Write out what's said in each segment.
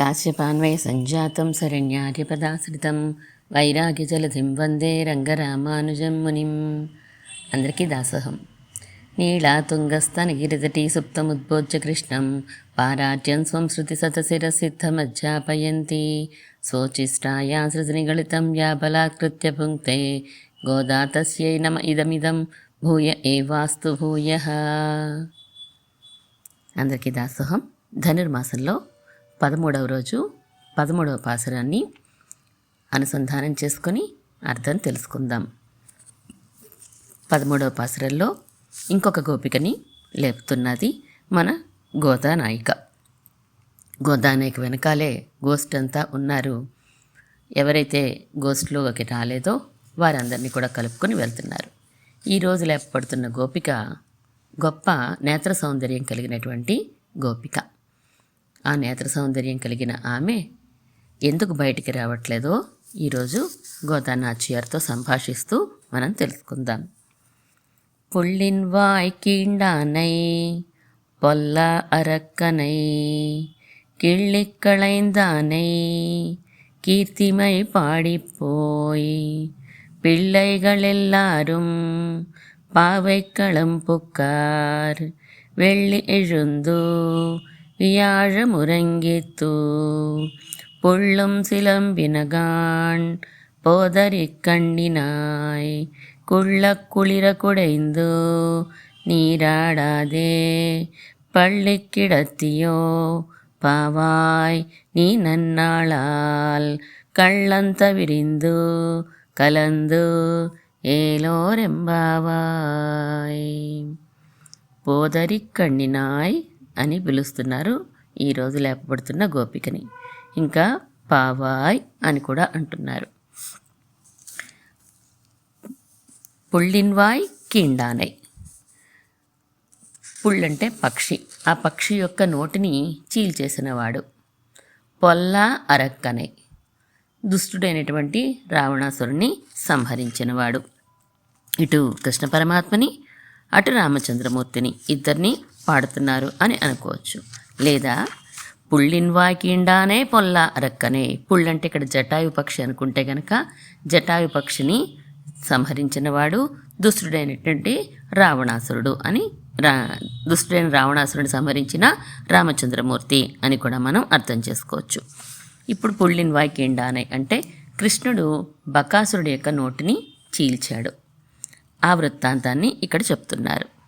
కాశ్యపాన్వయ సంజాతం శరణ్యార్యపదాశ్రితం వైరాగ్యజలధిం వందే రంగరామానుజం మునిం అందరికీ దాసోహం. నీళాతుంగస్తనగిరితటీ సుప్తముద్బోధ్య కృష్ణం పారాట్యం స్వం శృతి సతశిరసిద్ధమజ్జాపయంతి స్వోచిష్టాయా సృజనిగళితం యా బలాత్కృత్య భుంక్తే గోదా తస్యై నమ ఇదమిదం భూయ ఏవాస్తు భూయ। అందరికీ దాసోహం. ధనుర్మాసంలో పదమూడవ రోజు పదమూడవ పాసరాన్ని అనుసంధానం చేసుకొని అర్థం తెలుసుకుందాం. పదమూడవ పాసరంలో ఇంకొక గోపికని లేపుతున్నది మన గోదానాయిక. గోదానాయిక వెనకాలే గోస్ట్ అంతా ఉన్నారు. ఎవరైతే గోస్ట్లోకి రాలేదో వారందరినీ కూడా కలుపుకొని వెళ్తున్నారు. ఈరోజు లేపబడుతున్న గోపిక గొప్ప నేత్ర సౌందర్యం కలిగినటువంటి గోపిక. ఆ నేత్ర సౌందర్యం కలిగిన ఆమె ఎందుకు బయటికి రావట్లేదో ఈరోజు గోదానాచ్యార్తో సంభాషిస్తూ మనం తెలుసుకుందాం புள்ளின் வாய் கீண்டானை பொல்ல அரக்கனை கிள்ளிக் களைந்தானை கீர்த்திமை பாடிப்போய் பிள்ளைகள் எல்லாரும் பாவைக்களம் புக்கார் வெள்ளி எழுந்து வியாழ முரங்கித்தூ பொள்ளும் சிலம்பினகான் போதறிக் கண்டினாய். குள்ள குளிர குடைந்தோ நீராடாதே. பள்ளி கிடத்தியோ பாவாய் நீ நன்னாளால். கள்ளந்த விரிந்து கலந்து ஏலோரெம்பாவாய். போதறிக் கண்ணினாய் అని పిలుస్తున్నారు. ఈరోజు లేపబడుతున్న గోపికని. ఇంకా పావాయ్ అని కూడా అంటున్నారు. పుళ్ళిన్వాయ్ కిండానై. పుళ్ళంటే పక్షి. ఆ పక్షి యొక్క నోటిని చీల్చేసినవాడు. పొల్ల అరక్కనై. దుష్టుడైనటువంటి రావణాసురుణ్ణి సంహరించినవాడు. ఇటు కృష్ణ పరమాత్మని అటు రామచంద్రమూర్తిని. ఇద్దరిని పాడుతున్నారు అని అనుకోవచ్చు. లేదా పుళ్ళిన్వాయ్ కీండానే పొల్ల అరక్కనే. పుళ్ళంటే ఇక్కడ జటాయు పక్షి అనుకుంటే కనుక జటాయు పక్షిని సంహరించినవాడు దుష్టుడైనటువంటి రావణాసురుడు అని రా దుష్టుడైన రావణాసురుడిని సంహరించిన రామచంద్రమూర్తి అని కూడా మనం అర్థం చేసుకోవచ్చు. ఇప్పుడు పుళ్ళిన్ వాకిండానే అంటే కృష్ణుడు బకాసురుడి యొక్క నోటిని చీల్చాడు. ఆ వృత్తాంతాన్ని ఇక్కడ చెప్తున్నారు.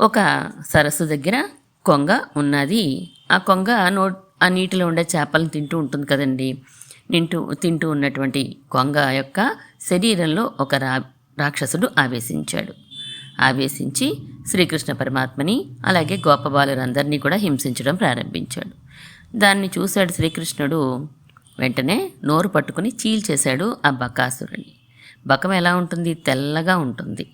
ఒక సరస్సు దగ్గర కొంగ ఉన్నది. ఆ కొంగ నో ఆ నీటిలో ఉండే చేపలను తింటూ ఉంటుంది కదండి. నింటూ తింటూ ఉన్నటువంటి కొంగ యొక్క శరీరంలో ఒక రా రాక్షసుడు ఆవేశించాడు. ఆవేశించి శ్రీకృష్ణ పరమాత్మని అలాగే గోపబాలురందరినీ కూడా హింసించడం ప్రారంభించాడు. దాన్ని చూశాడు శ్రీకృష్ణుడు. వెంటనే నోరు పట్టుకుని చీల్చేశాడు ఆ బకాసురుని బకం ఎలా ఉంటుంది? తెల్లగా ఉంటుంది.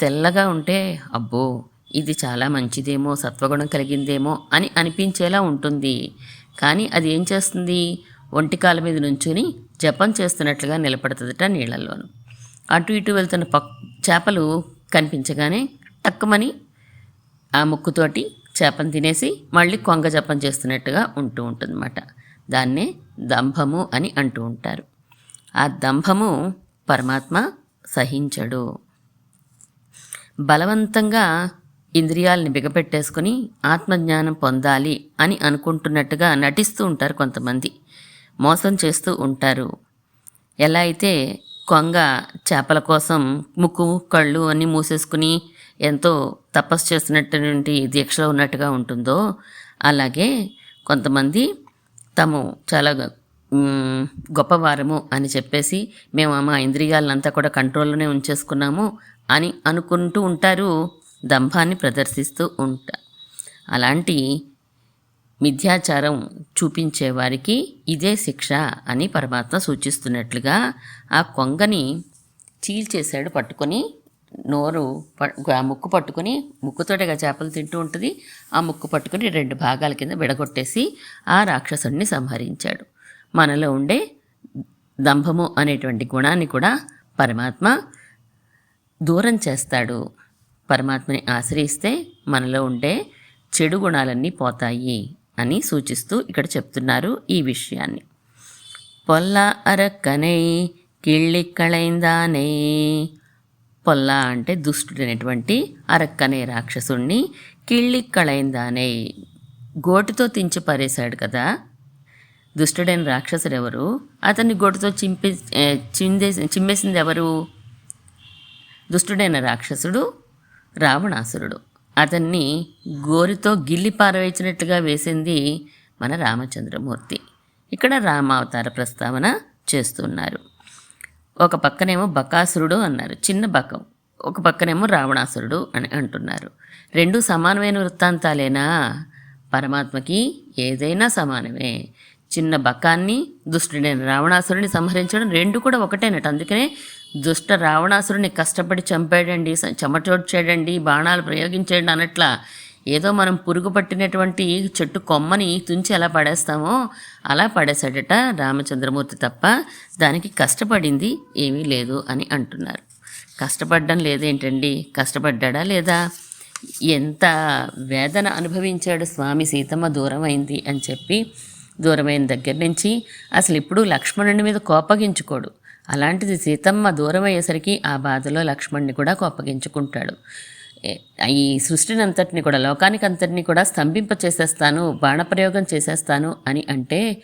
తెల్లగా ఉంటే అబ్బో ఇది చాలా మంచిదేమో సత్వగుణం కలిగిందేమో అని అనిపించేలా ఉంటుంది. కానీ అది ఏం చేస్తుంది? ఒంటికాల మీద నుంచుని జపం చేస్తున్నట్లుగా నిలబడుతుందట నీళ్ళల్లోను. అటు ఇటు వెళ్తున్న పక్ చేపలు కనిపించగానే టక్కుమని ఆ ముక్కుతోటి చేపను తినేసి మళ్ళీ కొంగ జపం చేస్తున్నట్టుగా ఉంటూ ఉంటుందన్నమాట. దాన్నే దంభము అని అంటూ ఉంటారు. ఆ దంభము పరమాత్మ సహించడు. బలవంతంగా ఇంద్రియాలని బిగపెట్టేసుకుని ఆత్మజ్ఞానం పొందాలి అని అనుకుంటున్నట్టుగా నటిస్తూ ఉంటారు కొంతమంది. మోసం చేస్తూ ఉంటారు. ఎలా అయితే కొంగ చేపల కోసం ముక్కు కళ్ళు అన్నీ మూసేసుకుని ఎంతో తపస్సు చేస్తున్నటువంటి దీక్షలో ఉన్నట్టుగా ఉంటుందో అలాగే కొంతమంది తాము చాలా గొప్పవారము అని చెప్పేసి మేము మా ఇంద్రియాలంతా కూడా కంట్రోల్లోనే ఉంచేసుకున్నాము అని అనుకుంటూ ఉంటారు దంభాన్ని ప్రదర్శిస్తూ ఉంటా. అలాంటి మిథ్యాచారం చూపించేవారికి ఇదే శిక్ష అని పరమాత్మ సూచిస్తున్నట్లుగా ఆ కొంగని చీల్చేశాడు పట్టుకొని నోరు ఆ ముక్కు పట్టుకొని ముక్కుతోటిగా చేపలు తింటూ ఉంటుంది. ఆ ముక్కు పట్టుకొని రెండు భాగాల కింద విడగొట్టేసి ఆ రాక్షసుడిని సంహరించాడు. మనలో ఉండే దంభము అనేటువంటి గుణాన్ని కూడా పరమాత్మ దూరం చేస్తాడు. పరమాత్మని ఆశ్రయిస్తే మనలో ఉండే చెడు గుణాలన్నీ పోతాయి అని సూచిస్తూ ఇక్కడ చెప్తున్నారు ఈ విషయాన్ని. పొల్ల అరక్కనై కిళ్ళిక్కళైందానే పొల్ల అంటే దుష్టుడైనటువంటి అరక్కనే రాక్షసుణ్ణి కిళ్ళిక్కళైందానే గోటుతో తించి పారేశాడు కదా. దుష్టుడైన రాక్షసుడు ఎవరు అతన్ని గోటుతో చింపే చిందే చిందేసి చిమ్మేసింది ఎవరు దుష్టుడైన రాక్షసుడు రావణాసురుడు. అతన్ని గోరితో గిల్లి పారవేసినట్లుగా వేసింది మన రామచంద్రమూర్తి. ఇక్కడ రామావతార ప్రస్తావన చేస్తున్నారు. ఒక పక్కనేమో బకాసురుడు అన్నారు చిన్న బకం. ఒక పక్కనేమో రావణాసురుడు అని అంటున్నారు. రెండు సమానమైన వృత్తాంతాలేనా? పరమాత్మకి ఏదైనా సమానమే. చిన్న బకాన్ని దుష్టుడైన రావణాసురుడిని సంహరించడం రెండు కూడా ఒకటేనట. అందుకనే దుష్ట రావణాసురుని కష్టపడి చంపాడండి చెమటోడ్చాడండి బాణాలు ప్రయోగించాడు అన్నట్ల ఏదో మనం పురుగు పట్టినటువంటి చెట్టు కొమ్మని తుంచి ఎలా పడేస్తామో అలా పడేశాడట రామచంద్రమూర్తి తప్ప దానికి కష్టపడింది ఏమీ లేదు అని అంటున్నారు. కష్టపడడం లేదేంటండి కష్టపడ్డా లేదా? ఎంత వేదన అనుభవించాడు స్వామి సీతమ్మ దూరం అయింది అని చెప్పి దూరమైన దగ్గర నుంచి అసలు ఇప్పుడు లక్ష్మణుని మీద కోపగించుకోడు. అలాంటిది సీతమ్మ దూరం అయ్యేసరికి ఆ బాధలో లక్ష్మణ్ణి కూడా కోపగించుకుంటాడు. ఈ సృష్టిని అంతటిని కూడా లోకానికి అంతటిని కూడా స్తంభింప చేసేస్తాను బాణప్రయోగం చేసేస్తాను అని అంటే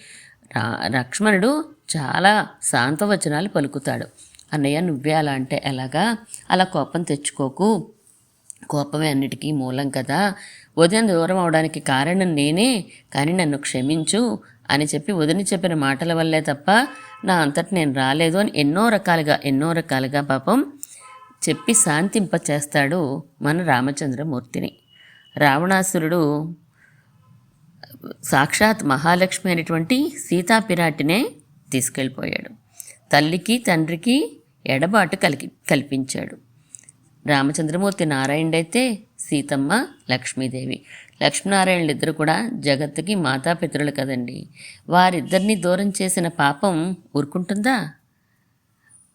రా- లక్ష్మణుడు చాలా శాంతవచనాలు పలుకుతాడు. అన్నయ్య నువ్వే అలా అంటే ఎలాగా? అలా కోపం తెచ్చుకోకు. కోపమే అన్నిటికీ మూలం కదా. ఉదయం దూరం అవడానికి కారణం నేనే కానీ నన్ను క్షమించు అని చెప్పి వదిన చెప్పిన మాటల వల్లే తప్ప నా అంతటి నేను రాలేదు అని ఎన్నో రకాలుగా ఎన్నో రకాలుగా పాపం చెప్పి శాంతింప చేస్తాడు మన రామచంద్రమూర్తిని. రావణాసురుడు సాక్షాత్ మహాలక్ష్మి అనేటువంటి సీతాపిరాటినే తీసుకెళ్ళిపోయాడు. తల్లికి తండ్రికి ఎడబాటు కలిగి కల్పించాడు. రామచంద్రమూర్తి నారాయణుడైతే సీతమ్మ లక్ష్మీదేవి. లక్ష్మీనారాయణలు ఇద్దరు కూడా జగత్తుకి మాతాపితరులు కదండి. వారిద్దరిని దూరం చేసిన పాపం ఊరుకుంటుందా?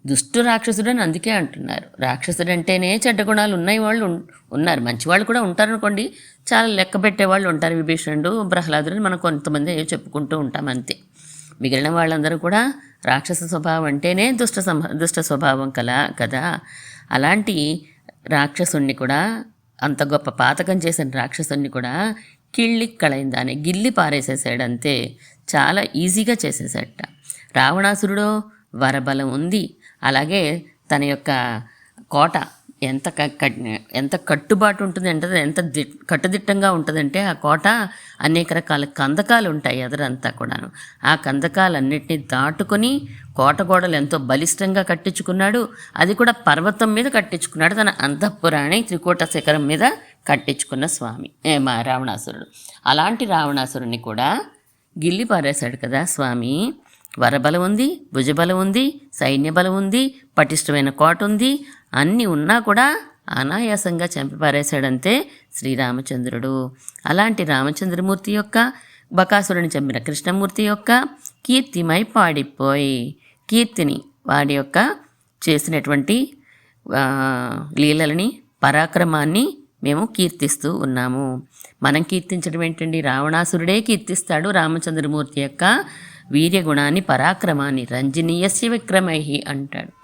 దుష్టు రాక్షసుడు అని అందుకే అంటున్నారు. రాక్షసుడు అంటేనే చెడ్డ గుణాలు ఉన్నాయి వాళ్ళు ఉన్నారు. మంచి వాళ్ళు కూడా ఉంటారు అనుకోండి చాలా లెక్క పెట్టేవాళ్ళు ఉంటారు విభీషణుడు ప్రహ్లాదుడు మనం కొంతమంది చెప్పుకుంటూ ఉంటాం అంతే. మిగిలిన వాళ్ళందరూ కూడా రాక్షస స్వభావం అంటేనే దుష్ట సంభ దుష్ట స్వభావం కల కదా? అలాంటి రాక్షసుణ్ణి కూడా అంత గొప్ప పాతకం చేసిన రాక్షసుణ్ణి కూడా కిళ్ళి కళయిందానే గిల్లి పారేసేసాడు అంతే చాలా ఈజీగా చేసేసాడట రావణాసురుడు వరబలం ఉంది. అలాగే తన యొక్క కోట ఎంత కట్- ఎంత కట్టుబాటు ఉంటుంది అంటే ఎంత ది కట్టుదిట్టంగా ఉంటుందంటే ఆ కోట అనేక రకాల కందకాలు ఉంటాయి ఎదరంతా కూడాను. ఆ కందకాలన్నిటినీ దాటుకొని కోట గోడలు ఎంతో బలిష్టంగా కట్టించుకున్నాడు. అది కూడా పర్వతం మీద కట్టించుకున్నాడు. తన అంతఃపురాణి త్రికోట శిఖరం మీద కట్టించుకున్న స్వామి ఏ మా రావణాసురుడు. అలాంటి రావణాసురుడిని కూడా గిల్లి పారేశాడు కదా స్వామి. వరబలం ఉంది భుజబలం ఉంది సైన్య బలం ఉంది పటిష్టమైన కోట ఉంది. అన్నీ ఉన్నా కూడా అనాయాసంగా చంపిపారేశాడంతే శ్రీరామచంద్రుడు. అలాంటి రామచంద్రమూర్తి యొక్క బకాసురుని చంపిన కృష్ణమూర్తి యొక్క కీర్తిమై పాడిపోయి కీర్తిని వాడి యొక్క చేసినటువంటి లీలలని పరాక్రమాన్ని మేము కీర్తిస్తూ ఉన్నాము. మనం కీర్తించడం ఏంటండి? రావణాసురుడే కీర్తిస్తాడు రామచంద్రమూర్తి యొక్క వీర్యగుణాన్ని పరాక్రమాన్ని రంజనీయస్య విక్రమై అంటాడు.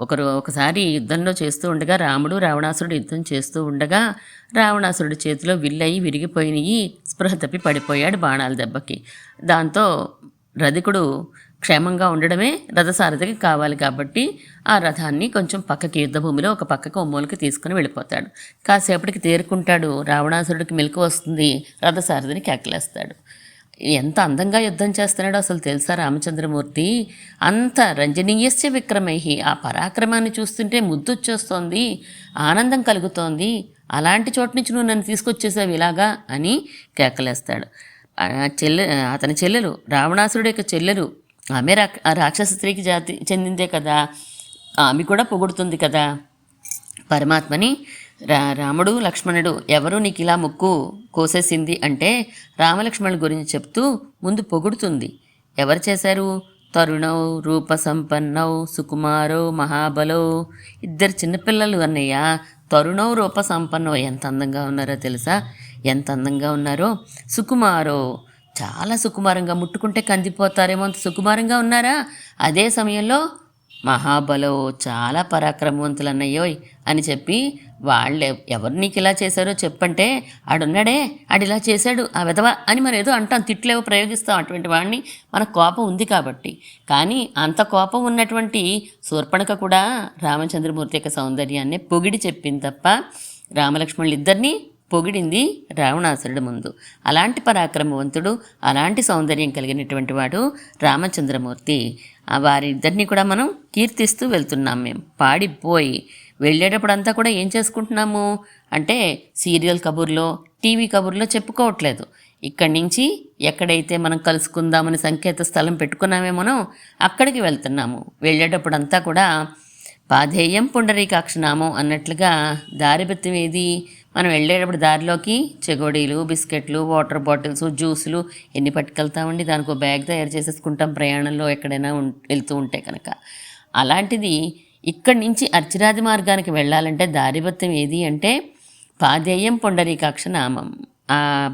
ఒకరు ఒకసారి యుద్ధంలో చేస్తూ ఉండగా రాముడు రావణాసురుడు యుద్ధం చేస్తూ ఉండగా రావణాసురుడి చేతిలో విల్లయి విరిగిపోయినయి స్పృహ తప్పి పడిపోయాడు బాణాల దెబ్బకి. దాంతో రధికుడు క్షేమంగా ఉండడమే రథసారథికి కావాలి కాబట్టి ఆ రథాన్ని కొంచెం పక్కకి యుద్ధభూమిలో ఒక పక్కకు ఒమ్మోలకి తీసుకుని వెళ్ళిపోతాడు. కాసేపటికి తేరుకుంటాడు. రావణాసురుడికి మెలకు వస్తుంది. రథసారథిని కేకలేస్తాడు. ఎంత అందంగా యుద్ధం చేస్తున్నాడో అసలు తెలుసా రామచంద్రమూర్తి? అంత రంజనీయస్య విక్రమైహి. ఆ పరాక్రమాన్ని చూస్తుంటే ముద్దు వచ్చేస్తోంది ఆనందం కలుగుతోంది. అలాంటి చోటు నుంచి నువ్వు నన్ను తీసుకొచ్చేసావు ఇలాగా అని కేకలేస్తాడు. ఆ చెల్లె అతని చెల్లెలు రావణాసురుడు యొక్క చెల్లెలు. ఆమె రా రాక్షస స్త్రీకి జాతి చెందిందే కదా. ఆమె కూడా పొగుడుతుంది కదా. పరమాత్మని రా రాముడు లక్ష్మణుడు ఎవరు నీకు ఇలా ముక్కు కోసేసింది అంటే రామలక్ష్మణుల గురించి చెప్తూ ముందు పొగుడుతుంది. ఎవరు చేశారు? తరుణౌ రూప సంపన్నౌ సుకుమారో మహాబలో. ఇద్దరు చిన్నపిల్లలు అన్నయ్య తరుణో రూప సంపన్నో ఎంత అందంగా ఉన్నారో తెలుసా? ఎంత అందంగా ఉన్నారో? సుకుమారో. చాలా సుకుమారంగా ముట్టుకుంటే కందిపోతారేమో అంత సుకుమారంగా ఉన్నారా? అదే సమయంలో మహాబలో చాలా పరాక్రమవంతులు అన్నయ్యోయ్ అని చెప్పి వాళ్ళు ఎవరు నీకు ఇలా చేశారో చెప్పంటే ఆడున్నాడే ఆడిలా చేశాడు ఆ విధవ అని మనం ఏదో అంటాం తిట్లేవో ప్రయోగిస్తాం అటువంటి వాడిని మన కోపం ఉంది కాబట్టి. కానీ అంత కోపం ఉన్నటువంటి శూర్పణక కూడా రామచంద్రమూర్తి యొక్క సౌందర్యాన్ని పొగిడి చెప్పింది తప్ప రామలక్ష్మణులు ఇద్దరిని పొగిడింది రావణాసురుడు ముందు. అలాంటి పరాక్రమవంతుడు అలాంటి సౌందర్యం కలిగినటువంటి వాడు రామచంద్రమూర్తి. వారిద్దరిని కూడా మనం కీర్తిస్తూ వెళ్తున్నాం మేము. పాడిపోయి వెళ్ళేటప్పుడు అంతా కూడా ఏం చేసుకుంటున్నాము? అంటే సీరియల్ కబుర్లో టీవీ కబుర్లో చెప్పుకోవట్లేదు. ఇక్కడి నుంచి ఎక్కడైతే మనం కలుసుకుందామని సంకేత స్థలం పెట్టుకున్నామే మనం అక్కడికి వెళ్తున్నాము. వెళ్ళేటప్పుడు అంతా కూడా పాధేయం పుండరీకాక్షనామం అన్నట్లుగా దారిబెత్తం ఏది మనం వెళ్ళేటప్పుడు దారిలోకి చెగోడీలు బిస్కెట్లు వాటర్ బాటిల్స్ జ్యూసులు ఎన్ని పట్టుకెళ్తామండి? దానికి ఒక బ్యాగ్ తయారు చేసేసుకుంటాం ప్రయాణంలో ఎక్కడైనా ఉం- వెళ్తూ ఉంటే కనుక. అలాంటిది ఇక్కడి నుంచి అర్చిరాది మార్గానికి వెళ్ళాలంటే దారిబత్యం ఏది అంటే పాదేయం పొండరీకాక్ష నామం. ఆ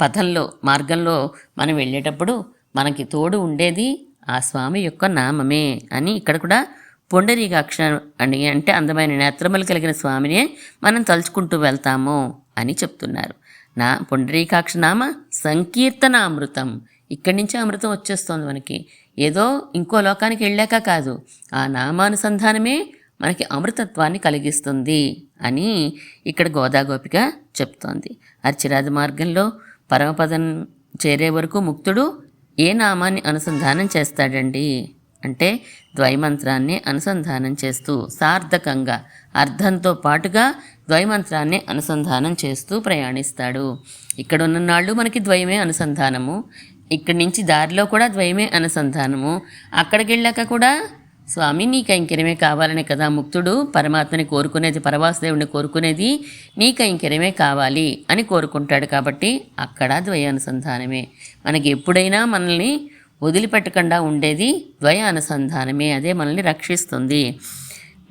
పథంలో మార్గంలో మనం వెళ్ళేటప్పుడు మనకి తోడు ఉండేది ఆ స్వామి యొక్క నామమే అని ఇక్కడ కూడా పుండరీకాక్ష అని అంటే అందమైన నేత్రములు కలిగిన స్వామినే మనం తలుచుకుంటూ వెళ్తాము అని చెప్తున్నారు. నా పుండరీకాక్ష నామ సంకీర్తనామృతం. ఇక్కడి నుంచి అమృతం వచ్చేస్తుంది మనకి. ఏదో ఇంకో లోకానికి వెళ్ళాక కాదు. ఆ నామానుసంధానమే మనకి అమృతత్వాన్ని కలిగిస్తుంది అని ఇక్కడ గోదాగోపిక చెప్తోంది. అర్చిరాజ మార్గంలో పరమపదం చేరే వరకు ముక్తుడు ఏ నామాన్ని అనుసంధానం చేస్తాడండి? అంటే ద్వైమంత్రాన్ని అనుసంధానం చేస్తూ సార్థకంగా అర్థంతో పాటుగా ద్వైమంత్రాన్ని అనుసంధానం చేస్తూ ప్రయాణిస్తాడు. ఇక్కడ ఉన్న నాళ్ళు మనకి ద్వయమే అనుసంధానము. ఇక్కడి నుంచి దారిలో కూడా ద్వయమే అనుసంధానము. అక్కడికి వెళ్ళాక కూడా స్వామి నీ కైంకర్యమే కావాలనే కదా ముక్తుడు పరమాత్మని కోరుకునేది పరవాసుదేవుని కోరుకునేది నీ కైంకర్యమే కావాలి అని కోరుకుంటాడు కాబట్టి అక్కడ ద్వయ అనుసంధానమే. మనకి ఎప్పుడైనా మనల్ని వదిలిపెట్టకుండా ఉండేది ద్వయ అనుసంధానమే అదే మనల్ని రక్షిస్తుంది.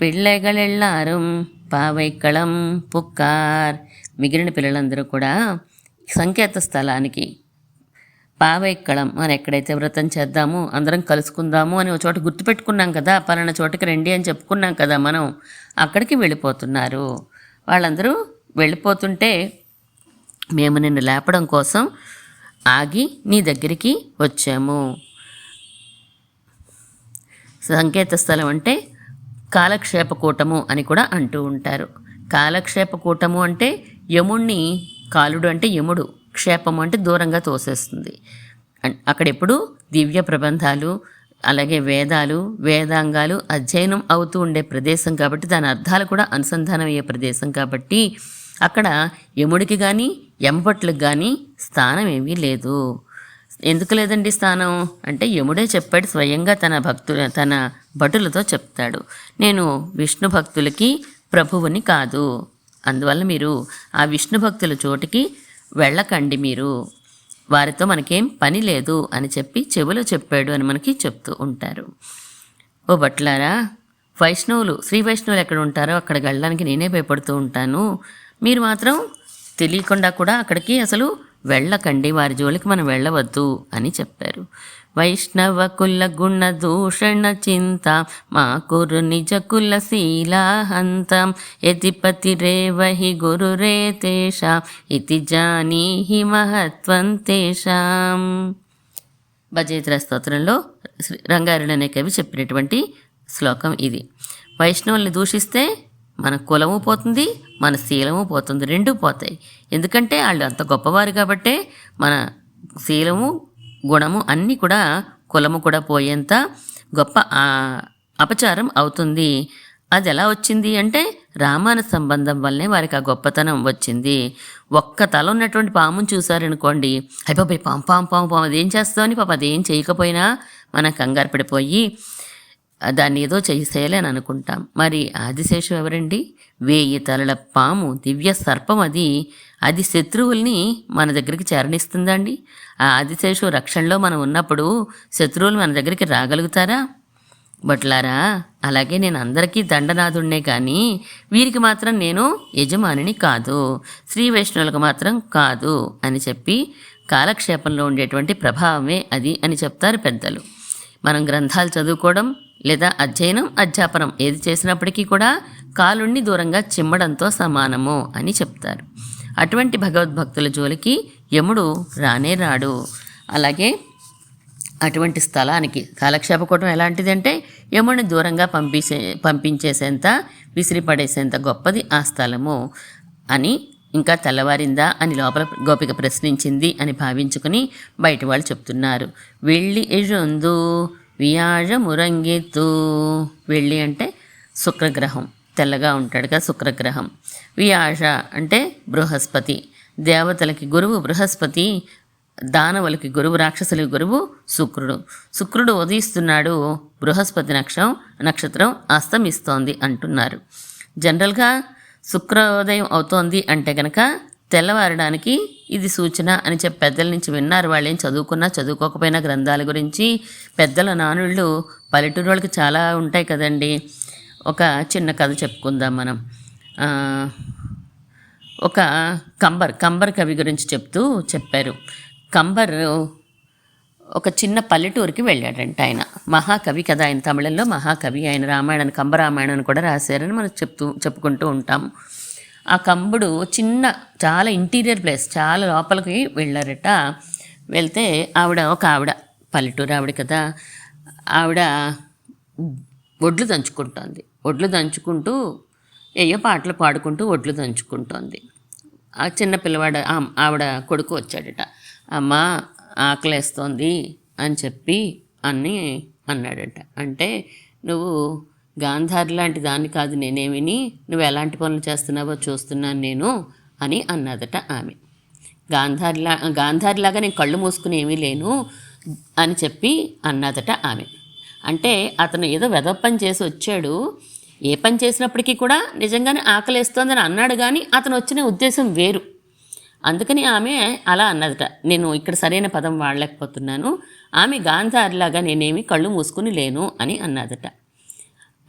పిల్లగలెళ్ళారం పావైక్కళం పుక్కార్. మిగిలిన పిల్లలందరూ కూడా సంకేత స్థలానికి. పావైక్కళం మనం ఎక్కడైతే వ్రతం చేద్దాము అందరం కలుసుకుందాము అని ఒక చోట గుర్తుపెట్టుకున్నాం కదా పలానా చోటకి రండి అని చెప్పుకున్నాం కదా మనం అక్కడికి వెళ్ళిపోతున్నారు. వాళ్ళందరూ వెళ్ళిపోతుంటే మేము నిన్ను లేపడం కోసం ఆగి నీ దగ్గరికి వచ్చాము. సంకేత స్థలం అంటే కాలక్షేప కూటము అని కూడా అంటూ ఉంటారు. కాలక్షేప కూటము అంటే యముణ్ణి కాలుడు అంటే యముడు క్షేపము అంటే దూరంగా తోసేస్తుంది. అక్కడెప్పుడు దివ్య ప్రబంధాలు అలాగే వేదాలు వేదాంగాలు అధ్యయనం అవుతూ ఉండే ప్రదేశం కాబట్టి దాని అర్థాలు కూడా అనుసంధానం అయ్యే ప్రదేశం కాబట్టి అక్కడ యముడికి కానీ యమపట్లకు కానీ స్థానం ఏమీ లేదు. ఎందుకు లేదండి స్థానం? అంటే యముడే చెప్పాడు స్వయంగా తన భక్తుల తన భటులతో చెప్తాడు. నేను విష్ణు భక్తులకి ప్రభువుని కాదు. అందువల్ల మీరు ఆ విష్ణు భక్తుల చోటికి వెళ్ళకండి మీరు. వారితో మనకేం పని లేదు అని చెప్పి చెవులో చెప్పాడు అని మనకి చెప్తూ ఉంటారు. ఓ భట్లారా వైష్ణవులు శ్రీ వైష్ణవులు ఎక్కడ ఉంటారో అక్కడికి వెళ్ళడానికి నేనే భయపడుతూ ఉంటాను. మీరు మాత్రం తెలియకుండా కూడా అక్కడికి అసలు వెళ్ళకండి వారి జోలికి మనం వెళ్ళవద్దు అని చెప్పారు. వైష్ణవ కుల గుణ దూషణ చింత మా కురు నిజ కుల శీలాహంతం యతిపతి రేవహి గురు రే తేషాం ఇది జానీహి మహత్వం తేషాం. భజేతర స్తోత్రంలో శ్రీ రంగారుడు అనే కవి చెప్పినటువంటి శ్లోకం ఇది. వైష్ణవుల్ని దూషిస్తే మన కులము పోతుంది మన శీలము పోతుంది. రెండూ పోతాయి. ఎందుకంటే వాళ్ళు అంత గొప్పవారు కాబట్టే మన శీలము గుణము అన్నీ కూడా కులము కూడా పోయేంత గొప్ప అపచారం అవుతుంది. అది ఎలా వచ్చింది అంటే రామాన సంబంధం వల్లనే వారికి ఆ గొప్పతనం వచ్చింది. ఒక్క తల ఉన్నటువంటి పామును చూశారనుకోండి అయిపోయి పాము పాము పాము పాము అదేం చేస్తామని పాప అదేం చేయకపోయినా మనం కంగారు పడిపోయి దాన్ని ఏదో చేసేయాలని అనుకుంటాం. మరి ఆదిశేషు ఎవరండి? వేయి తలల పాము దివ్య సర్పం అది. అది శత్రువుల్ని మన దగ్గరికి చేరనిస్తుందండి. ఆ ఆదిశేషం రక్షణలో మనం ఉన్నప్పుడు శత్రువులు మన దగ్గరికి రాగలుగుతారా? బట్లారా అలాగే నేను అందరికీ దండనాథుడినే కానీ వీరికి మాత్రం నేను యజమానిని కాదు. శ్రీ వైష్ణవులకు మాత్రం కాదు అని చెప్పి కాలక్షేపంలో ఉండేటువంటి ప్రభావమే అది అని చెప్తారు పెద్దలు. మనం గ్రంథాలు చదువుకోవడం లేదా అధ్యయనం అధ్యాపనం ఏది చేసినప్పటికీ కూడా కాలుణ్ణి దూరంగా చిమ్మడంతో సమానము అని చెప్తారు. అటువంటి భగవద్భక్తుల జోలికి యముడు రానే రాడు. అలాగే అటువంటి స్థలానికి కాలక్షేపకూటం ఎలాంటిదంటే యముడిని దూరంగా పంపించే పంపించేసేంత విసిరిపడేసేంత గొప్పది ఆ స్థలము అని ఇంకా తెల్లవారిందా అని లోపల గోపిక ప్రశ్నించింది అని భావించుకుని బయట వాళ్ళు చెప్తున్నారు. వెళ్ళి ఎഴുందు వియాజ మురంగెత్తు వెళ్ళి అంటే శుక్రగ్రహం. తెల్లగా ఉంటాడుగా శుక్రగ్రహం. వియాజ అంటే బృహస్పతి. దేవతలకి గురువు బృహస్పతి. దానవులకి గురువు రాక్షసులకి గురువు శుక్రుడు. శుక్రుడు ఉదయిస్తున్నాడు బృహస్పతి నక్షం నక్షత్రం అస్తమిస్తోంది అంటున్నారు. జనరల్గా శుక్రోదయం అవుతోంది అంటే కనుక తెల్లవారడానికి ఇది సూచన అని చెప్పి పెద్దల నుంచి విన్నారు. వాళ్ళు ఏం చదువుకున్నా చదువుకోకపోయినా గ్రంథాల గురించి పెద్దల నానుళ్ళు పల్లెటూరు వాళ్ళకి చాలా ఉంటాయి కదండి. ఒక చిన్న కథ చెప్పుకుందాం మనం. ఒక కంబర్ కంబర్ కవి గురించి చెప్తూ చెప్పారు. కంబర్ ఒక చిన్న పల్లెటూరికి వెళ్ళాడంట ఆయన. మహాకవి కదా ఆయన తమిళంలో మహాకవి. ఆయన రామాయణాన్ని కంబరామాయణాన్ని కూడా రాశారని మనం చెప్తూ చెప్పుకుంటూ ఉంటాం. ఆ కంబుడు చిన్న చాలా ఇంటీరియర్ ప్లేస్ చాలా లోపలికి వెళ్ళారట. వెళ్తే ఆవిడ ఒక ఆవిడ పల్లెటూరు ఆవిడ కదా ఆవిడ ఒడ్లు దంచుకుంటోంది. ఒడ్లు దంచుకుంటూ ఏయో పాటలు పాడుకుంటూ ఒడ్లు దంచుకుంటోంది. ఆ చిన్న పిల్లవాడు ఆవిడ కొడుకు వచ్చాడట. అమ్మ ఆకలేస్తోంది అని చెప్పి అని అన్నాడట. అంటే నువ్వు గాంధారి లాంటి దాన్ని కాదు నేనేమిని నువ్వు ఎలాంటి పనులు చేస్తున్నావో చూస్తున్నాను నేను అని అన్నదట ఆమె. గాంధారిలా గాంధారిలాగా నేను కళ్ళు మూసుకుని ఏమీ లేను అని చెప్పి అన్నదట ఆమె. అంటే అతను ఏదో వెదవ పని చేసి వచ్చాడు. ఏ పని చేసినప్పటికీ కూడా నిజంగానే ఆకలిస్తోందని అన్నాడు కానీ అతను వచ్చిన ఉద్దేశం వేరు. అందుకని ఆమె అలా అన్నదట నేను ఇక్కడ సరైన పదం వాడలేకపోతున్నాను. ఆమె గాంధారిలాగా నేనేమి కళ్ళు మూసుకుని లేను అని అన్నదట.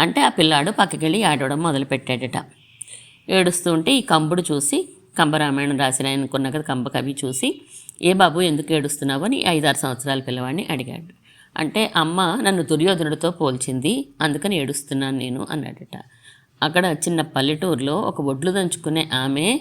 అంటే ఆ పిల్లాడు పక్కకెళ్ళి ఆడవడం మొదలుపెట్టాడట. ఏడుస్తూ ఉంటే ఈ కంబుడు చూసి కంబరామాయణం రాసిన అనుకున్న కదా కంబ కవి చూసి ఏ బాబు ఎందుకు ఏడుస్తున్నావు? అని ఐదారు సంవత్సరాల పిల్లవాడిని అడిగాడు. అంటే అమ్మ నన్ను దుర్యోధనుడితో పోల్చింది అందుకని ఏడుస్తున్నాను నేను అన్నాడట. అక్కడ చిన్న పల్లెటూరులో ఒక ఒడ్లు దంచుకునే ఆమె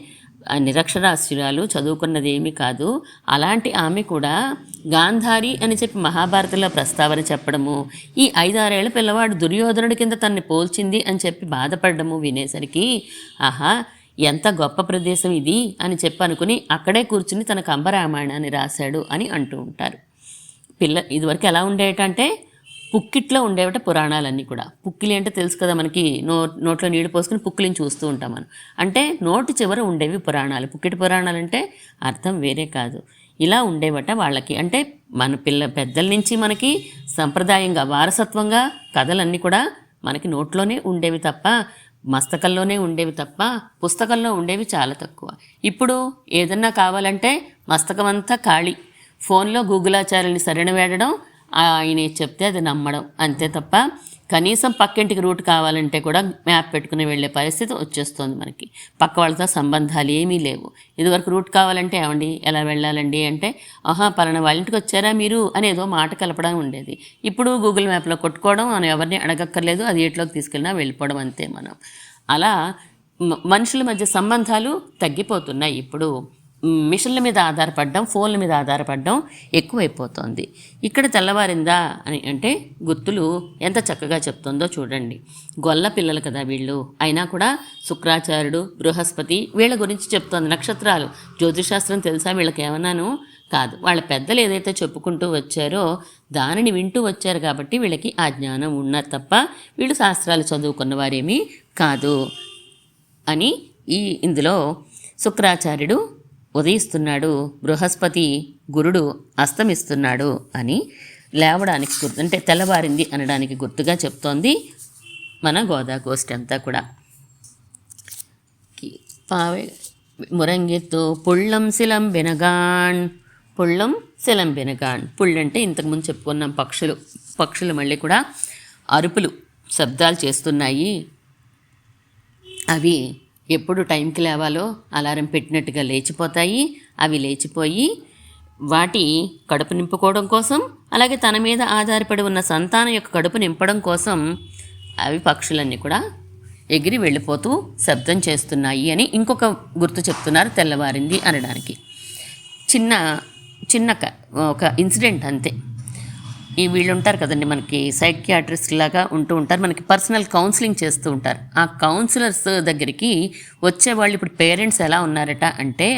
నిరక్షరాస్యురాలు చదువుకున్నదేమీ కాదు. అలాంటి ఆమె కూడా గాంధారి అని చెప్పి మహాభారతంలో ప్రస్తావన చెప్పడము ఈ ఐదారేళ్ళ పిల్లవాడు దుర్యోధనుడి కింద తన్ని పోల్చింది అని చెప్పి బాధపడడము వినేసరికి ఆహా ఎంత గొప్ప ప్రదేశం ఇది అని చెప్పి అనుకుని అక్కడే కూర్చుని తన కంబరామాయణాన్ని రాశాడు అని అంటూ ఉంటారు. పిల్ల ఇదివరకు ఎలా ఉండేటంటే పుక్కిట్లో ఉండేవట పురాణాలన్నీ కూడా. పుక్కిలి అంటే తెలుసు కదా మనకి నో నోట్లో నీళ్ళు పోసుకుని పుక్కిలిని చూస్తూ ఉంటాం మనం. అంటే నోటి చివర ఉండేవి పురాణాలు. పుక్కిటి పురాణాలు అంటే అర్థం వేరే కాదు. ఇలా ఉండేవట వాళ్ళకి. అంటే మన పిల్ల పెద్దల నుంచి మనకి సంప్రదాయంగా వారసత్వంగా కథలన్నీ కూడా మనకి నోట్లోనే ఉండేవి తప్ప మస్తకంలోనే ఉండేవి తప్ప పుస్తకంలో ఉండేవి చాలా తక్కువ. ఇప్పుడు ఏదన్నా కావాలంటే మస్తకం అంతా ఖాళీ. ఫోన్లో గూగులాచార్యుని సరైన వేడడం ఆయన చెప్తే అది నమ్మడం అంతే తప్ప కనీసం పక్కింటికి రూట్ కావాలంటే కూడా మ్యాప్ పెట్టుకుని వెళ్ళే పరిస్థితి వచ్చేస్తుంది మనకి. పక్క వాళ్ళతో సంబంధాలు ఏమీ లేవు. ఇదివరకు రూట్ కావాలంటే ఏమండి? ఎలా వెళ్ళాలండి? అంటే ఆహా పలానా వాళ్ళ ఇంటికి వచ్చారా మీరు? అనేదో మాట కలపడం ఉండేది. ఇప్పుడు గూగుల్ మ్యాప్లో కొట్టుకోవడం మనం ఎవరిని అడగక్కర్లేదు. అది ఎట్లోకి తీసుకెళ్ళినా వెళ్ళిపోవడం అంతే మనం. అలా మనుషుల మధ్య సంబంధాలు తగ్గిపోతున్నాయి ఇప్పుడు. మిషన్ల మీద ఆధారపడడం ఫోన్ల మీద ఆధారపడడం ఎక్కువైపోతుంది. ఇక్కడ తెల్లవారిందా అని అంటే గుర్తులు ఎంత చక్కగా చెప్తుందో చూడండి. గొల్ల పిల్లలు కదా వీళ్ళు. అయినా కూడా శుక్రాచార్యుడు బృహస్పతి వీళ్ళ గురించి చెప్తోంది. నక్షత్రాలు. జ్యోతిషాస్త్రం తెలుసా వీళ్ళకి ఏమన్నాను కాదు. వాళ్ళ పెద్దలు ఏదైతే చెప్పుకుంటూ వచ్చారో దానిని వింటూ వచ్చారు కాబట్టి వీళ్ళకి ఆ జ్ఞానం ఉన్నారు తప్ప వీళ్ళు శాస్త్రాలు చదువుకున్న వారేమీ కాదు. అని ఈ ఇందులో శుక్రాచార్యుడు ఉదయిస్తున్నాడు బృహస్పతి గురుడు అస్తమిస్తున్నాడు అని లేవడానికి గుర్తు అంటే తెల్లవారింది అనడానికి గుర్తుగా చెప్తోంది మన గోదా గోష్ఠి అంతా కూడా. పావే మురంగెత్తు పుళ్ళం శిలం బెనగాన్ పుళ్ళం శిలం బెనగాన్ పుళ్ళంటే ఇంతకుముందు చెప్పుకున్నాం పక్షులు పక్షులు మళ్ళీ కూడా అరుపులు శబ్దాలు చేస్తున్నాయి. అవి ఎప్పుడు టైంకి లేవాలో అలారం పెట్టినట్టుగా లేచిపోతాయి. అవి లేచిపోయి వాటి కడుపు నింపుకోవడం కోసం అలాగే తన మీద ఆధారపడి ఉన్న సంతానం యొక్క కడుపు నింపడం కోసం అవి పక్షులన్నీ కూడా ఎగిరి వెళ్ళిపోతూ శబ్దం చేస్తున్నాయి అని ఇంకొక గుర్తు చెప్తున్నారు తెల్లవారింది అనడానికి. చిన్న చిన్న క- ఒక ఇన్సిడెంట్ అంతే. ఈ వీళ్ళు ఉంటారు కదండి మనకి సైకియాట్రిస్ట్ లాగా ఉంటూ ఉంటారు. మనకి పర్సనల్ కౌన్సిలింగ్ చేస్తూ ఉంటారు. ఆ కౌన్సిలర్స్ దగ్గరికి వచ్చే వాళ్ళు ఇప్పుడు పేరెంట్స్ ఎలా ఉన్నారట అంటే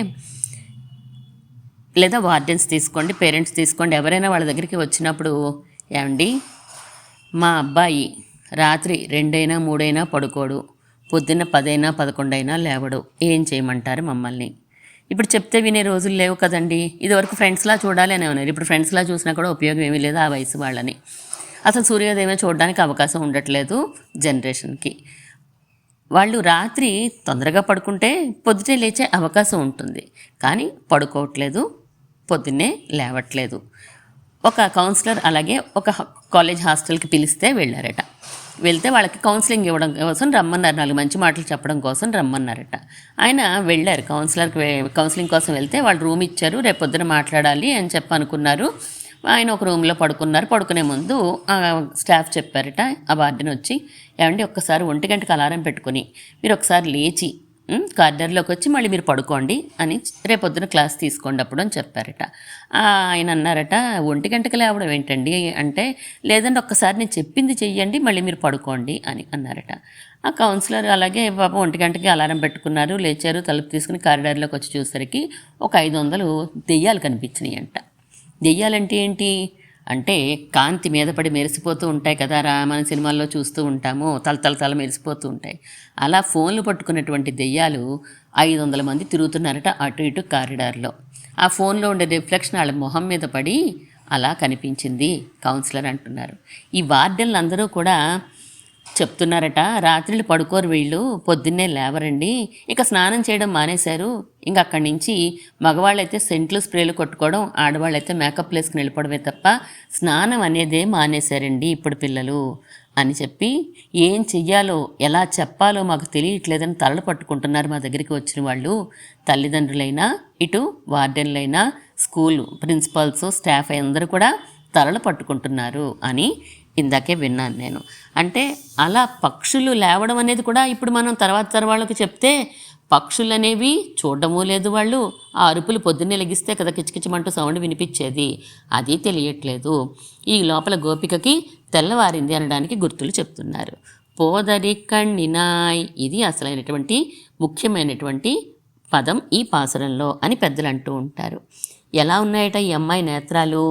లేదా వార్డెన్స్ తీసుకోండి పేరెంట్స్ తీసుకోండి. ఎవరైనా వాళ్ళ దగ్గరికి వచ్చినప్పుడు ఏమండి మా అబ్బాయి రాత్రి రెండైనా మూడైనా పడుకోడు. పొద్దున్న పదైనా పదకొండైనా లేవడు. ఏం చేయమంటారు మమ్మల్ని? ఇప్పుడు చెప్తే వినే రోజులు లేవు కదండి. ఇదివరకు ఫ్రెండ్స్లా చూడాలి అనే ఉన్నారు. ఇప్పుడు ఫ్రెండ్స్లా చూసినా కూడా ఉపయోగం ఏమీ లేదు ఆ వయసు వాళ్ళని. అసలు సూర్యోదయమే చూడడానికి అవకాశం ఉండట్లేదు జనరేషన్కి. వాళ్ళు రాత్రి తొందరగా పడుకుంటే పొద్దుటే లేచే అవకాశం ఉంటుంది. కానీ పడుకోవట్లేదు పొద్దున్నే లేవట్లేదు. ఒక కౌన్సిలర్ అలాగే ఒక కాలేజ్ హాస్టల్కి పిలిస్తే వెళ్ళారట. వెళ్తే వాళ్ళకి కౌన్సిలింగ్ ఇవ్వడం కోసం రమ్మన్నారు. నాలుగు మంచి మాటలు చెప్పడం కోసం రమ్మన్నారట. ఆయన వెళ్ళారు. కౌన్సిలర్కి కౌన్సిలింగ్ కోసం వెళ్తే వాళ్ళు రూమ్ ఇచ్చారు. రేపు పొద్దున మాట్లాడాలి అని చెప్పి అనుకున్నారు. ఆయన ఒక రూమ్లో పడుకున్నారు. పడుకునే ముందు ఆ స్టాఫ్ చెప్పారట ఆ వార్డెన్ వచ్చి ఏమండి ఒక్కసారి ఒంటి గంటకు అలారం పెట్టుకుని మీరు ఒకసారి లేచి కార్నర్లోకి వచ్చి మళ్ళీ మీరు పడుకోండి అని రేపొద్దున క్లాస్ తీసుకోండి అప్పుడు అని చెప్పారట. ఆయన అన్నారట ఒంటి గంటకు లేవడం ఏంటండి? అంటే లేదండి ఒక్కసారి నేను చెప్పింది చెయ్యండి మళ్ళీ మీరు పడుకోండి అని అన్నారట. ఆ కౌన్సిలర్ అలాగే పాపం ఒంటి గంటకి అలారం పెట్టుకున్నారు లేచారు తలుపు తీసుకుని కారిడార్లోకి వచ్చి చూసరికి ఒక ఐదు వందలు దెయ్యాలు కనిపించినాయి అంట దెయ్యాలంటే ఏంటి? అంటే కాంతి మీద పడి మెరిసిపోతూ ఉంటాయి కదా రా మన సినిమాల్లో చూస్తూ ఉంటాము తల తల తల మెరిసిపోతూ ఉంటాయి. అలా ఫోన్లు పట్టుకున్నటువంటి దెయ్యాలు ఐదు వందల మంది తిరుగుతున్నారట అటు ఇటు కారిడార్లో. ఆ ఫోన్లో ఉండే రిఫ్లెక్షన్ వాళ్ళ మొహం మీద పడి అలా కనిపించింది కౌన్సిలర్ అంటున్నారు. ఈ వార్డెన్లు అందరూ కూడా చెప్తున్నారట రాత్రులు పడుకోరు వీళ్ళు పొద్దున్నే లేవరండి. ఇక స్నానం చేయడం మానేశారు. ఇంక అక్కడి నుంచి మగవాళ్ళైతే సెంట్లు స్ప్రేలు కొట్టుకోవడం ఆడవాళ్ళైతే మేకప్ వేసుకుని వెళ్ళిపోవడమే తప్ప స్నానం అనేదే మానేశారండి ఇప్పుడు పిల్లలు అని చెప్పి ఏం చెయ్యాలో ఎలా చెప్పాలో మాకు తెలియట్లేదని తలలు పట్టుకుంటున్నారు మా దగ్గరికి వచ్చిన వాళ్ళు. తల్లిదండ్రులైనా ఇటు వార్డెన్లైనా స్కూల్ ప్రిన్సిపాల్స్ స్టాఫ్ అందరూ కూడా తలలు పట్టుకుంటున్నారు అని ఇందాకే విన్నాను నేను. అంటే అలా పక్షులు లేవడం అనేది కూడా ఇప్పుడు మనం తర్వాత తరవాళ్ళకి చెప్తే పక్షులు అనేవి చూడడము లేదు వాళ్ళు. ఆ అరుపులు పొద్దున్నే లెగిస్తే కదా కిచకిచమంటూ సౌండ్ వినిపించేది. అది తెలియట్లేదు. ఈ లోపల గోపికకి తెల్లవారింది అనడానికి గుర్తులు చెప్తున్నారు. పోదరి కణినాయ్ ఇది అసలైనటువంటి ముఖ్యమైనటువంటి పదం ఈ పాసురంలో అని పెద్దలు అంటూ ఉంటారు. ఎలా ఉన్నాయట ఈ అమ్మాయి నేత్రాలు?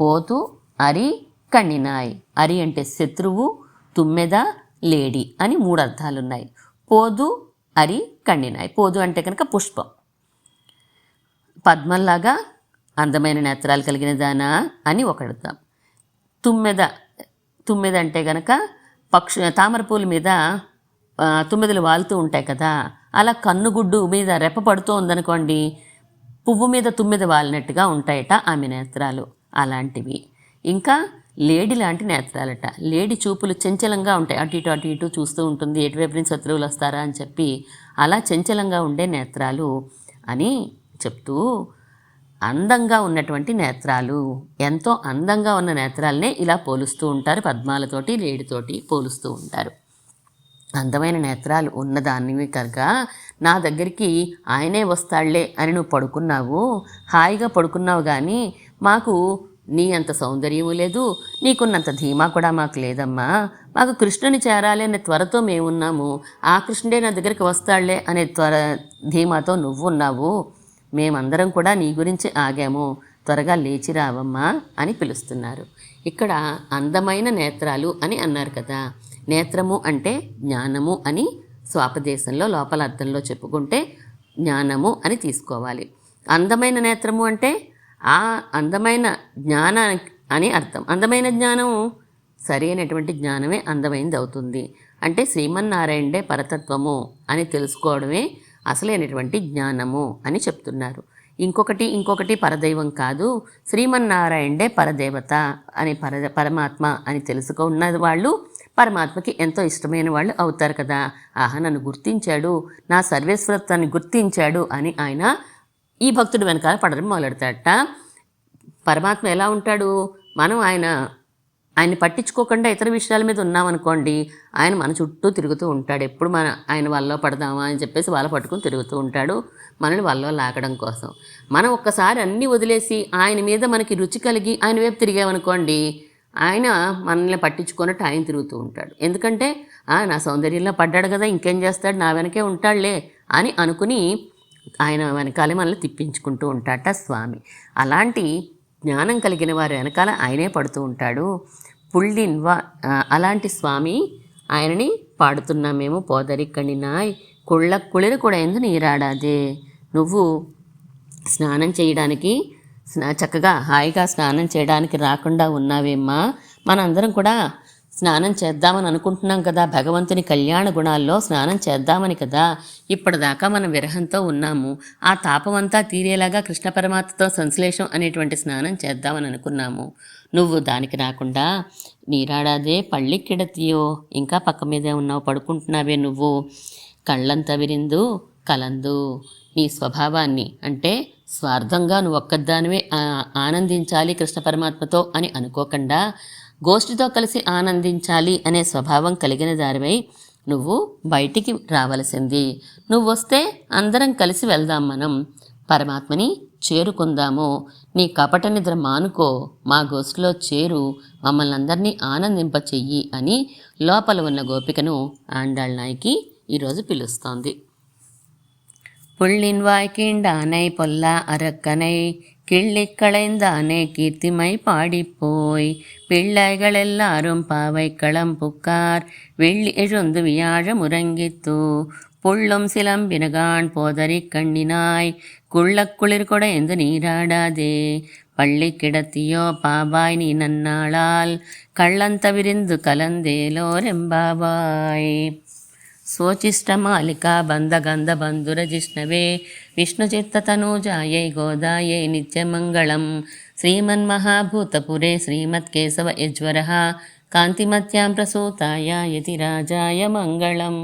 పోతు అరి కణినాయ్ అరి అంటే శత్రువు తుమ్మెద లేడి అని మూడు అర్థాలు ఉన్నాయి పోదు అరి కణినాయ్ పోదు అంటే కనుక పుష్పం. పద్మంలాగా అందమైన నేత్రాలు కలిగిన దానా అని ఒక అర్థం. తుమ్మెద తుమ్మెద అంటే గనక పక్షు తామరపూల మీద తుమ్మెదలు వాలుతూ ఉంటాయి కదా అలా కన్నుగుడ్డు మీద రెప్ప పడుతూ ఉందనుకోండి పువ్వు మీద తుమ్మెద వాలినట్టుగా ఉంటాయట ఆమె నేత్రాలు. అలాంటివి. ఇంకా లేడీ లాంటి నేత్రాలట. లేడి చూపులు చంచలంగా ఉంటాయి. అటు ఇటు అటు ఇటు చూస్తూ ఉంటుంది. ఎటువైపు నుంచి శత్రువులు వస్తారా అని చెప్పి అలా చంచలంగా ఉండే నేత్రాలు అని చెప్తూ అందంగా ఉన్నటువంటి నేత్రాలు ఎంతో అందంగా ఉన్న నేత్రాలనే ఇలా పోలుస్తూ ఉంటారు. పద్మాలతోటి లేడితోటి పోలుస్తూ ఉంటారు. అందమైన నేత్రాలు ఉన్నదానివి కనుక నా దగ్గరికి ఆయనే వస్తాడులే అని నువ్వు పడుకున్నావు. హాయిగా పడుకున్నావు కానీ మాకు నీ అంత సౌందర్యము లేదు నీకున్నంత ధీమా కూడా మాకు లేదమ్మా. మాకు కృష్ణుని చేరాలి అనే త్వరతో మేమున్నాము. ఆ కృష్ణుడే నా దగ్గరికి వస్తాడులే అనే త్వర ధీమాతో నువ్వు ఉన్నావు మేమందరం కూడా నీ గురించి ఆగాము. త్వరగా లేచి రావమ్మా అని పిలుస్తున్నారు. ఇక్కడ అందమైన నేత్రాలు అని అన్నారు కదా. నేత్రము అంటే జ్ఞానము అని స్వాపదేశంలో లోపల అర్థంలో చెప్పుకుంటే జ్ఞానము అని తీసుకోవాలి. అందమైన నేత్రము అంటే ఆ అందమైన జ్ఞాన అని అర్థం. అందమైన జ్ఞానం సరైనటువంటి జ్ఞానమే అందమైనది అవుతుంది. అంటే శ్రీమన్నారాయణే పరతత్వము అని తెలుసుకోవడమే అసలైనటువంటి జ్ఞానము అని చెప్తున్నారు. ఇంకొకటి ఇంకొకటి పరదైవం కాదు శ్రీమన్నారాయణే పరదేవత అని పర పరమాత్మ అని తెలుసుకున్న వాళ్ళు పరమాత్మకి ఎంతో ఇష్టమైన వాళ్ళు అవుతారు కదా. ఆహా నన్ను గుర్తించాడు నా సర్వేశ్వరత్వాన్ని గుర్తించాడు అని ఆయన ఈ భక్తుడు వెనకాల పడడం మొదలెడతాడట. పరమాత్మ ఎలా ఉంటాడు? మనం ఆయన ఆయన్ని పట్టించుకోకుండా ఇతర విషయాల మీద ఉన్నామనుకోండి ఆయన మన చుట్టూ తిరుగుతూ ఉంటాడు. ఎప్పుడు మన ఆయన వల్ల పడదామా అని చెప్పేసి వాళ్ళ పట్టుకుని తిరుగుతూ ఉంటాడు. మనల్ని వల్ల లాగడం కోసం. మనం ఒక్కసారి అన్నీ వదిలేసి ఆయన మీద మనకి రుచి కలిగి ఆయన వైపు తిరిగామనుకోండి ఆయన మనల్ని పట్టించుకున్నట్టు ఆయన తిరుగుతూ ఉంటాడు. ఎందుకంటే "ఆ, నా సౌందర్యంలో పడ్డాడు కదా ఇంకేం చేస్తాడు? నా వెనకే ఉంటాడులే అని అనుకుని ఆయన వెనకాలే మనల్ని తిప్పించుకుంటూ ఉంటాట స్వామి. అలాంటి జ్ఞానం కలిగిన వారి వెనకాల ఆయనే పడుతూ ఉంటాడు. పుళ్ళిన్ వా అలాంటి స్వామి ఆయనని పాడుతున్నాం మేము పోదరిక్కడి నాయ్ కుళ్ళ కుళిర కూడా ఎందు నీరాడాదే. నువ్వు స్నానం చేయడానికి స్నా- చక్కగా హాయిగా స్నానం చేయడానికి రాకుండా ఉన్నావేమ్మా? మనందరం కూడా స్నానం చేద్దామని అనుకుంటున్నాం కదా భగవంతుని కళ్యాణ గుణాల్లో స్నానం చేద్దామని కదా ఇప్పటిదాకా మనం విరహంతో ఉన్నాము. ఆ తాపమంతా తీరేలాగా కృష్ణ పరమాత్మతో సంశ్లేషం అనేటువంటి స్నానం చేద్దామని అనుకున్నాము. నువ్వు దానికి రాకుండా నీరాడాదే పళ్ళిక్కిడతీయో ఇంకా పక్క మీదే ఉన్నావు పడుకుంటున్నావే నువ్వు. కళ్ళంత విరిందు కలందు. నీ స్వభావాన్ని అంటే స్వార్థంగా నువ్వు ఒక్కదానివే ఆ- ఆనందించాలి కృష్ణ పరమాత్మతో అని అనుకోకుండా గోష్ఠితో కలిసి ఆనందించాలి అనే స్వభావం కలిగిన దారివై నువ్వు బయటికి రావలసింది నువ్వు వస్తే అందరం కలిసి వెళ్దాం మనం పరమాత్మని చేరుకుందాము నీ కపట నిద్ర మానుకో మా గోష్ఠిలో చేరు మమ్మల్ని అందరినీ ఆనందింప చెయ్యి అని లోపల ఉన్న గోపికను ఆండాళ్ళ నాయకి ఈరోజు పిలుస్తోంది புள்ளின்வாய் கீண்டானை பொல்லா அரக்கனை கிள்ளி களைந்தானே கீர்த்திமை பாடிப்போய். பிள்ளைகள் எல்லாரும் பாவை களம் புக்கார். வெள்ளி எழுந்து வியாழ முறங்கித்து புள்ளும் சிலம்பினகான் போதறி கண்ணினாய். குள்ளக் குளிர் கொடைந்து நீராடாதே. பள்ளி கிடத்தியோ பாபாய் நீ நன்னாளால். கள்ளந்தவிரிந்து கலந்தேலோரெம்பாவாய் स्वोचिष्टमालिका बन्धगन्धबन्धुरजिष्णवे विष्णुचित्ततनूजायै गोदायै नित्यमङ्गलं श्रीमन्महाभूतपुरे श्रीमत्केशव यज्वरः कान्तिमत्यां प्रसूताय यतिराजाय मङ्गलम्